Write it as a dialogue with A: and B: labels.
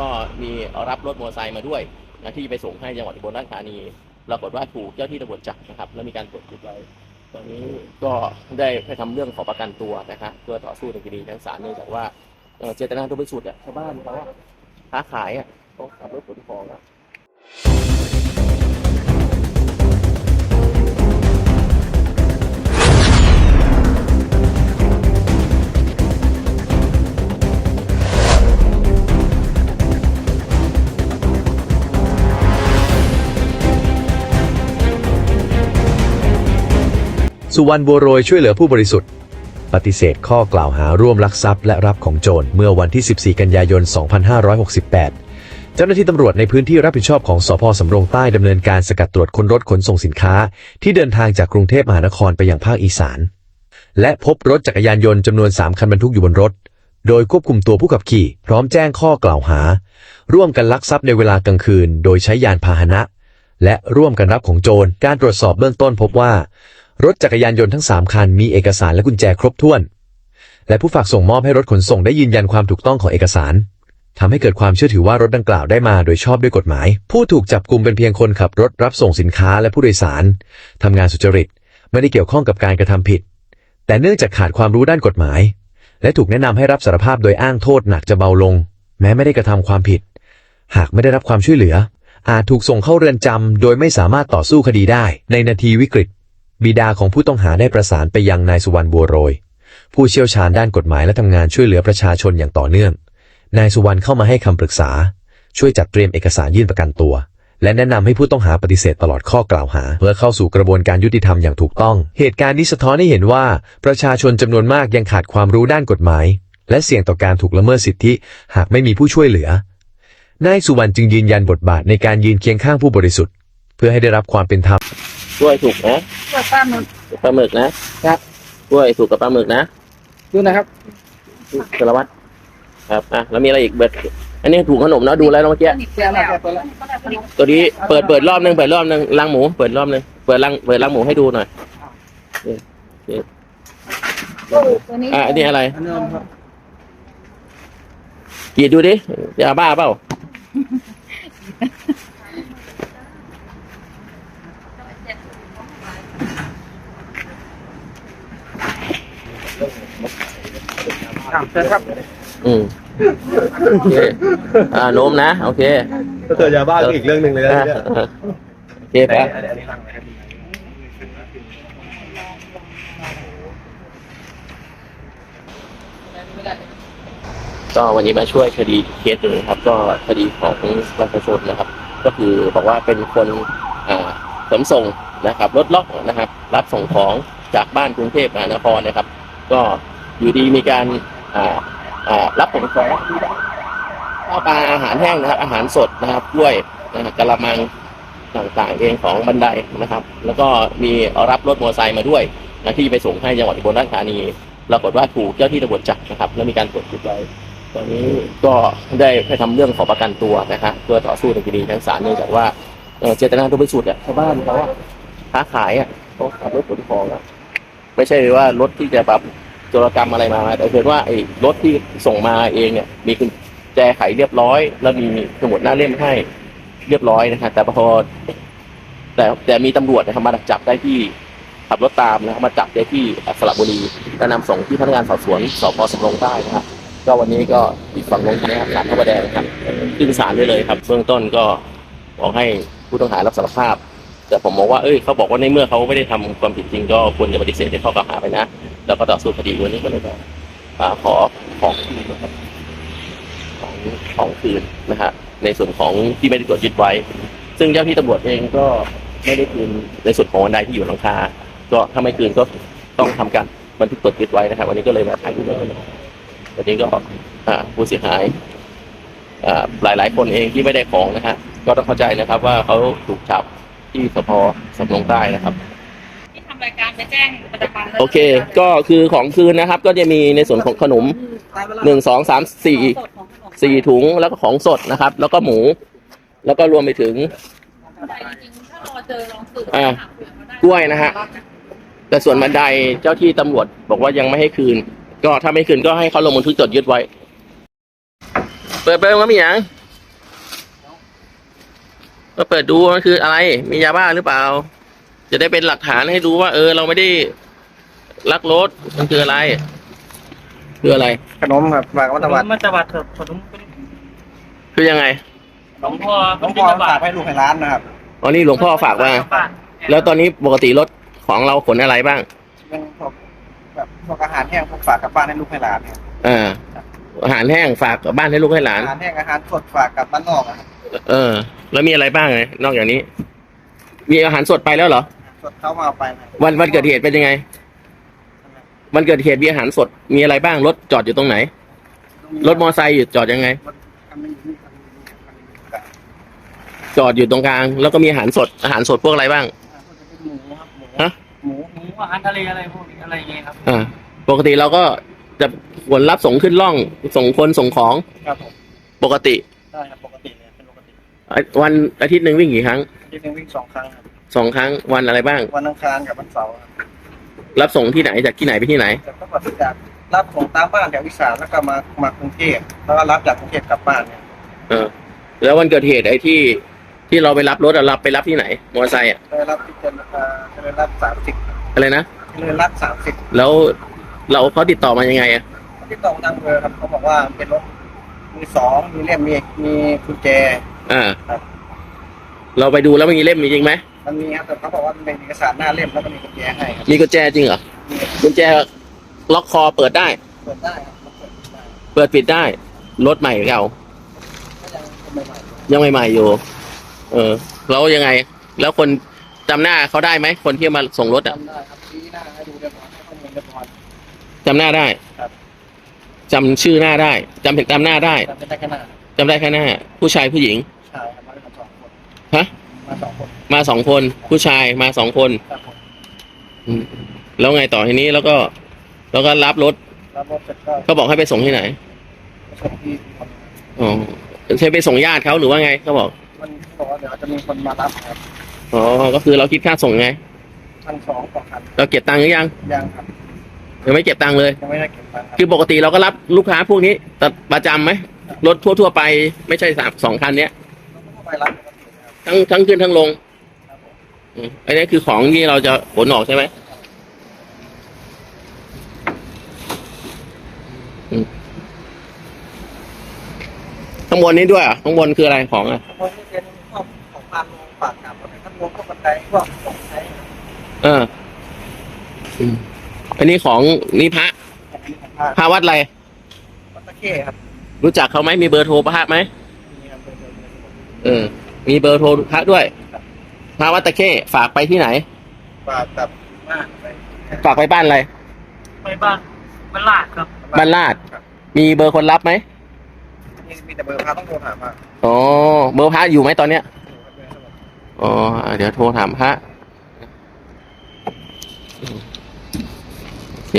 A: ก็มีรับรถมอเตอร์ไซค์มาด้วยนะที่ไปส่งให้จังหวัดอุบลราชธานีปรากฏว่าถูกเจ้าที่ตำรวจจับนะครับ แล้วมีการตรวจยึดไว้ตอนนี้ก็ได้ไปทำเรื่องขอประกันตัวนะครับเพื่อต่อสู้ในคดีทางศาลเนื่องจากว่าเจตนาโดยบริสุทธิ์อะชาวบ้านเขาค้าขายอะเขาขับรถขนของอะ
B: สุวรรณบัวโรยช่วยเหลือผู้บริสุทธิ์ ปฏิเสธข้อกล่าวหาร่วมลักทรัพย์และรับของโจรเมื่อวันที่ 14 กันยายน 2568 เจ้าหน้าที่ตำรวจในพื้นที่รับผิดชอบของสพสำโรงใต้ดำเนินการสกัดตรวจคนรถขนส่งสินค้า ที่เดินทางจากกรุงเทพมหานครไปยังภาคอีสาน และพบรถจักรยานยนต์จำนวน 3 คันบรรทุกอยู่บนรถ โดยควบคุมตัวผู้ขับขี่ พร้อมแจ้งข้อกล่าวหา ร่วมกันลักทรัพย์ในเวลากลางคืน โดยใช้ยานพาหนะ และร่วมกันรับของโจร การตรวจสอบเบื้องต้นพบว่า รถจักรยานยนต์ทั้ง 3 คันมีเอกสารและกุญแจครบถ้วน และผู้ฝากส่งมอบให้รถขนส่งได้ยืนยันความถูกต้องของเอกสารทำให้เกิดความเชื่อถือว่ารถดังกล่าวได้มาโดยชอบด้วยกฎหมาย ผู้ถูกจับกลุมเป็นเพียงคนขับรถรับส่งสินค้าและผู้โดยสารทำงานสุจริต ไม่ได้เกี่ยวข้องกับการกระทำผิด แต่เนื่องจากขาดความรู้ด้านกฎหมาย และถูกแนะนำให้รับสารภาพโดยอ้างโทษหนักจะเบาลง แม้ไม่ได้กระทำความผิด หากไม่ได้รับความช่วยเหลือ อาจถูกส่งเข้าเรือนจำโดยไม่สามารถต่อสู้คดีได้ ในนาทีวิกฤต บิดาของผู้ต้องหาได้ประสานไปยังนายสุวรรณบัวโรย ผู้เชี่ยวชาญด้านกฎหมายและทำงานช่วยเหลือประชาชนอย่างต่อเนื่อง นายสุวรรณเข้ามาให้คำปรึกษา ช่วยจัดเตรียมเอกสารยื่นประกันตัว และแนะนำให้ผู้ต้องหาปฏิเสธตลอดข้อกล่าวหา เพื่อเข้าสู่กระบวนการยุติธรรมอย่างถูกต้อง เหตุการณ์นี้สะท้อนให้เห็นว่า ประชาชนจำนวนมากยังขาดความรู้ด้านกฎหมาย และเสี่ยงต่อการถูกละเมิดสิทธิ หากไม่มีผู้ช่วยเหลือนายสุวรรณจึงยืนยันบทบาทในการยืนเคียงข้างผู้บริสุทธิ์ เพื่อให้ได้รับความเป็นธรรม
A: กล้วยถูกนะ
C: ตัวปลาหมึก
A: ปลาหมึกนะครับกล้วยถูกกับปลาหมึกนะ
C: ดูนะครับ
A: สารวัตรครับอะแล้วมีอะไรอีกเบิดอันนี้ถูกขนมเนาะดูแล้วเมื่อกี้
C: เสียแล้วเปิดแล้ว
A: ตัวนี้เปิดเปิดรอบนึงเปิดรอบนึงล้างหมูเปิดรอบนึงเปิดล้างเปิดล้างหมูให้ดูหน่อย
C: ตัวนี้
A: อะอันนี้อะไร
C: อันนี้ครับ
A: กรีดดูดิยาบ้าเปล่า
C: ครับเชิญครับ
A: อืมโอเคอ่าโน้มนะโอเค
D: ถ้าเจอยาบ้าก็อีกเรื่องหนึ่งเลยนะ
A: อะ
D: เนี่ย
A: โอเคไปก็วันนี้มาช่วยคดีเคสหนึ่งนะครับ ก็คดีของประชาชนนะครับ ก็คือบอกว่าเป็นคนอ่าขนส่งนะครับรถล็อกนะครับ รับส่งของจากบ้านกรุงเทพมหานครนะครับ ก็อยู่ดีมีการอ่าอ่า รับส่งของข้าวปลาอาหารแห้งนะครับ อาหารสดนะครับกล้วยนะครับกะละมังต่างๆเองของบันไดนะครับ แล้วก็มีรับรถมอเตอร์ไซค์มาด้วยนะที่ไปส่งให้จังหวัดอุบลราชธานีปรากฏว่าถูกเจ้าที่ตำรวจจับนะครับ แล้วมีการตรวจยึดไว้ตอนนี้ก็ได้ไปทำเรื่องขอประกันตัวนะครับเพื่อต่อสู้ในคดีทางศาลเนื่องจากว่าเจตนาโดยบริสุทธิ์อะชาวบ้านเขาอะค้าขายอะเขาขับรถขนของอะไม่ใช่ว่า รถที่จะแบบ โจรกรรมอะไรมาแต่เห็นว่าไอ้รถที่ส่งมาเองเนี่ย มีกุญแจไขเรียบร้อย แล้วมีสมุดหน้าเล่มให้เรียบร้อยนะครับแต่พอแต่แต่มีตำรวจนะครับมาดักจับได้ที่ขับรถตามนะครับมาจับได้ที่สระบุรีแล้วนำส่งที่พนักงานสอบสวนสพสำโรงใต้นะครับก็วันนี้ก็อีกฝั่งลงนะครับศาลพระประแดงครับขึ้นศาลได้เลยครับเบื้องต้นก็บอกให้ผู้ต้องหารับสารภาพ แต่ผมมองว่าเอ้ยเขาบอกว่าในเมื่อเขาไม่ได้ทำความผิดจริงก็ควรจะปฏิเสธในข้อกล่าวหาไปนะ แล้วก็ต่อสู้คดีวันนี้ก็เลยแบบขอของคืนนะครับของของคืนนะฮะในส่วนของที่ไม่ได้ตรวจยึดไว้ ซึ่งเจ้าที่ตำรวจเองก็ไม่ได้คืนในส่วนของบันไดที่อยู่หลังคา ก็ถ้าไม่คืนก็ต้องทำการบันทึกตรวจยึดไว้นะครับ วันนี้ก็เลยมาถ่ายรูปไว้วันนี้ก็ผู้เสียหายอ่ายหลายคนเองที่ไม่ได้ของนะฮะก็ต้องเข้าใจนะครับว่าเขาถูกจับที่สพสำโรงใต้นะครับำ
E: รายการไปแจ้งประจำวันลย
A: โอเค ก็คือของคืนนะครับ ก็จะมีในส่วนของขนมหนึ่งสองสามสี่
E: สดของขนม
A: สี่ถุงแล้วก็ของสดนะครับ แล้วก็หมู แล้วก็รวมไปถึง
E: แต่จริงๆถ้าเราเจอลองสืบ
A: อ่า
E: ถามเผื่อเขาได้
A: กล้วยนะฮะ แต่ส่วนบันไดเจ้าที่ตำรวจบอกว่ายังไม่ให้คืน ก็ถ้าไม่คืนก็ให้เขาลงบันทึกจดยึดไว้ เปิดเปิดมามีอย่างก็เปิดดูว่ามันคืออะไร มียาบ้าหรือเปล่า จะได้เป็นหลักฐานให้ดูว่า เออ เราไม่ได้ลักรถมันคืออะไรคืออะไร
C: ขนมครับฝากวัตวัด
F: มันจะบัดเถอะขนมเป็น
A: คือยังไง
F: หลวงพ่อ
C: หลวงพ่อฝากให้ลูกให้ร้านนะครับ
A: อ๋อนี่หลวงพ่อฝากมาแล้วตอนนี้ปกติรถของเราขนอะไรบ้าง
C: เป็นพวกแบบพวกอาหารแห้งพวกฝากกลับบ้านให้ลูกให้ร้านเนี่ย
A: อ่าอาหารแห้งฝากกลับบ้านให้ลูกให้หลาน
C: อาหารแห้งอาหารสดฝากกลับบ้านนอกอะครับ
A: เออ แล้วมีอะไรบ้างไงนอกจากนี้ มีอาหารสดไปแล้วเหรอ
C: สด เขามาเอาไปนะ
A: วันวันเกิดเหตุเป็นยังไง วันเกิดเหตุมีอาหารสดมีอะไรบ้างรถจอดอยู่ตรงไหน รถมอไซค์อยู่จอดยังไง
C: คันหนึงอยู่นี่คันหนึงอยู่นี่คันหนึงอยู่นี่
A: จอดอยู่ตรงกลาง แล้วก็มีอาหารสดอาหารสดพวกอะไรบ้าง
C: อาหารสดจะเป็นหมูครับหมู
A: ฮะ
C: หมู
F: หมูอาหารทะเลอะไรพวกนี้อะไรอย่างเงี้ยครับ
A: อ่าปกติเราก็จะขนรับส่งขึ้นล่อง ส่งคนส่งของ
C: ครับผม
A: ปกติ
C: ได้ครับปกติเลยเป็นปกติ
A: วันอาทิตย์หนึ่งวิ่งกี่ครั้ง
C: อา ที่หนึงวิ่งสองครั้งครับ
A: สองครั้งวันอะไรบ้าง
C: วันอังคารกับวันเสาร์ครับ
A: รับส่งที่ไหนจากที่ไหนไปที่ไหน
C: แต่ก็แบบจากรับของตามบ้านแถวอีสานแล้วก็มามากรุงเทพแล้วก็รับจากกรุงเทพกลับบ้านเนี่ย
A: เออ แล้ววันเกิดเหตุไอ้ที่ที่เราไปรับรถอะรับไปรับที่ไหนมอเตอร์ไซค์อะ
C: ได้รับที่เป็นอ่าได้รับสามสิบ
A: อะไรนะ
C: ได้รับสามสิบ
A: แล้วเราเขาติดต่อมายังไงอะ
C: ที่ตรงทางเบอร์ครับเขาบอกว่าเป็นรถมีสองมีเล่มมีมีกุญแจ
A: อ่า
C: ครับ
A: เราไปดูแล้วมันมีเล่มมีจริงไหม
C: มันมีครับแต่เขาบอกว่ามันเป็นเอกสารหน้าเล่มแล้วก็มีกุญแจให้ครับ
A: มีกุญแจจริงเหรอ
C: มี
A: กุญแจล็อกคอเปิดได้
C: เปิดได้ครับเปิดได้
A: เปิดปิดได้รถใหม่เก่า
C: ก็ยังเป็นใหม่ๆ
A: ยังใหม่ๆอยู่ เออ แล้วยังไง แล้วคนจำหน้าเขาได้ไหมคนที่มาส่งรถอะ
C: จำได้ครับชี้หน้าให้ดูเรียบร้อยให้ข้อมูลเรียบร้อย
A: จำหน้าได้
C: ครับ
A: จำชื่อหน้าได้จำเป็นจำหน้าได้
C: จำเป็นได้แค่หน้า
A: จำได้แค่หน้า ผู้ชายผู้หญิง ฮะ
C: มาสองคน
A: มาสองคน ผู้ชายมาสองคน
C: ครับผม
A: อืมแล้วไงต่อทีนี้แล้วก็ แล้วก็รับรถ
C: รับรถเสร็จก็
A: เขาบอกให้ไปส่งที่ไหน
C: ไปส่งที่คน
A: อ๋อใช่ไปส่งญาติเขาหรือว่าไงเขาบอก
C: มันบอกว่าเดี๋ยวจะมีคนมารับครับ
A: อ๋อก็คือเราคิดค่าส่งไง
C: พันสองต่อคัน
A: เราเก็บตังค์หรือยัง
C: ยังครับ
A: ยังไม่เก็บตังค์เลย
C: ยังไม่ได้เก็บตังค์ครับ
A: คือปกติเราก็รับลูกค้าพวกนี้แต่ประจำไหมรถทั่ว ๆ ไปไม่ใช่สามสองคันเนี้ย
C: เราก็ไปรับปกติครับ
A: ทั้งทั้งขึ้นทั้งลง
C: ครับผม
A: อืมอันนี้คือของที่เราจะขนออกใช่ไหมอืมข้างบนนี้ด้วยเหรอะข้างบนคืออะไรของอะ
C: เพราะนี่เป็นพวกของพานลงฝากกลับแล้วก็รวมพวกบันไดพวกของใช้
A: เอออืมอันนี้ของนี่พระ
C: อันนี้ของพาน
A: พระวัดอะไร
C: วัดตะเข้ครับ
A: รู้จักเขาไหมมีเบอร์โทรพระไหม
C: มีครับเป็นเป็นเป็น
A: เออ มีเบอร์โทรพระด้วยพระวัดตะเข้ฝากไปที่ไหน
C: ฝากกลับบ้านไป
A: ฝากไปบ้านอะไร
F: ไปบ้านบ้านลาดครับ
A: บ้านลาดมีเบอร์คนรับไหม
C: มีมีแต่เบอร์พาต้องโทรถามมา
A: อ๋อเบอร์พระอยู่ไหมตอนเนี้ย
C: อยู่กับเบอร์สมุด
A: อ๋ออะเดี๋ยวโทรถามพระโอเค